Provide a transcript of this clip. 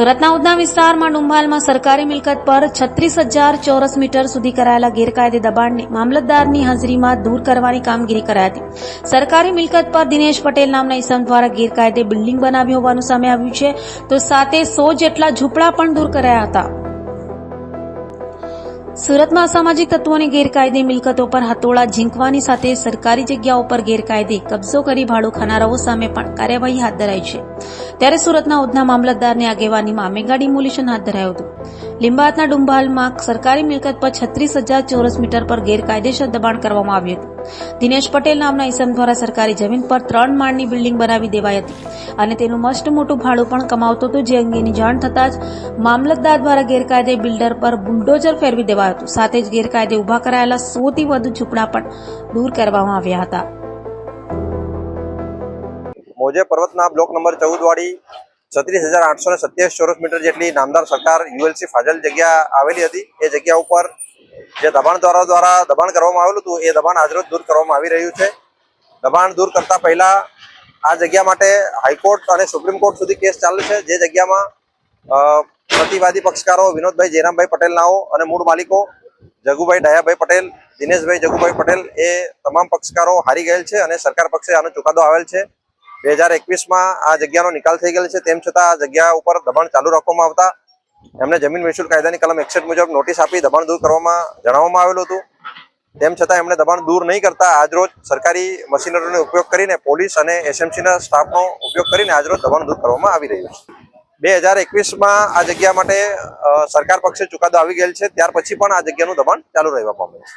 સુરતના ઉધના વિસ્તારમાં ડુંભાલમાં સરકારી મિલકત પર છત્રીસ હજાર ચોરસ મીટર સુધી કરાયેલા ગેરકાયદે દબાણને મામલતદારની હાજરીમાં દૂર કરવાની કામગીરી કરાઈ હતી. સરકારી મિલકત પર દિનેશ પટેલ નામના ઇસમ દ્વારા ગેરકાયદે બિલ્ડિંગ બનાવી હોવાનું સામે આવ્યું છે. તો સાથે સો જેટલા ઝૂંપડા પણ દૂર કરાયા હતા. સુરતમાં અસામાજિક તત્વોની ગેરકાયદે મિલકતો પર હતોળા ઝીંકવાની સાથે સરકારી જગ્યાઓ પર ગેરકાયદે કબજો કરી ભાડું ખાનારાઓ સામે પણ કાર્યવાહી હાથ ધરાઈ છે. ત્યારે સુરતના ઉધના મામલતદારની આગેવાનીમાં મેગા ડિમોલિશન હાથ ધરાયું હતું. લીંબાતના ડુંબાલમાં સરકારી મિલકત પર છત્રીસ હજાર ચોરસ મીટર પર ગેરકાયદેસર દબાણ કરવામાં આવ્યું હતું. દિનેશ પટેલ નામના ઇસમ દ્વારા સરકારી જમીન પર ત્રણ માળની બિલ્ડિંગ બનાવી દેવાઈ હતી અને તેનું મસ્ત મોટું ભાડું પણ કમાવતો હતો, જે અંગેની જાણ થતાં જ મામલતદાર દ્વારા ગેરકાયદે બિલ્ડર પર બુલડોઝર ફેરવી દેવાયું હતું. સાથે જ ગેરકાયદે ઊભા કરાયેલા સોથી વધુ ઝૂંપડા પણ દૂર કરવામાં આવ્યા હતા. મોજે પર્વતના બ્લોક નંબર ચૌદ વાળી છત્રીસ હજાર આઠસો ને સત્યાવીસ ચોરસ મીટર જેટલી નામદાર સરકાર યુએલસી ફાજલ જગ્યા આવેલી હતી. એ જગ્યા ઉપર જે દબાણ દ્વારા દ્વારા દબાણ કરવામાં આવેલું હતું, એ દબાણ આજરોજ દૂર કરવામાં આવી રહ્યું છે. દબાણ દૂર કરતા પહેલા આ જગ્યા માટે હાઈકોર્ટ અને સુપ્રીમ કોર્ટ સુધી કેસ ચાલુ છે. જે જગ્યામાં પ્રતિવાદી પક્ષકારો વિનોદભાઈ જયરામભાઈ પટેલ નાઓ અને મૂળ માલિકો જગુભાઈ ડાયાભાઈ પટેલ, દિનેશભાઈ જગુભાઈ પટેલ, એ તમામ પક્ષકારો હારી ગયેલ છે અને સરકાર પક્ષે આનો ચુકાદો આવેલ છે. બે હજાર એકવીસમાં આ જગ્યાનો નિકાલ થઈ ગયેલ છે. તેમ છતાં આ જગ્યા ઉપર દબાણ ચાલુ રાખવામાં આવતા એમને જમીન મહેસૂલ કાયદાની કલમ એકસઠ મુજબ નોટિસ આપી દબાણ દૂર કરવામાં જણાવવામાં આવેલું હતું. તેમ છતાં એમણે દબાણ દૂર નહીં કરતા આજરોજ સરકારી મશીનરીનો ઉપયોગ કરીને પોલીસ અને એસએમસીના સ્ટાફનો ઉપયોગ કરીને આજરોજ દબાણ દૂર કરવામાં આવી રહ્યું છે. બે હજાર એકવીસમાં આ જગ્યા માટે સરકાર પક્ષે ચુકાદો આવી ગયેલ છે. ત્યાર પછી પણ આ જગ્યાનું દબાણ ચાલુ રહેવા પામે છે.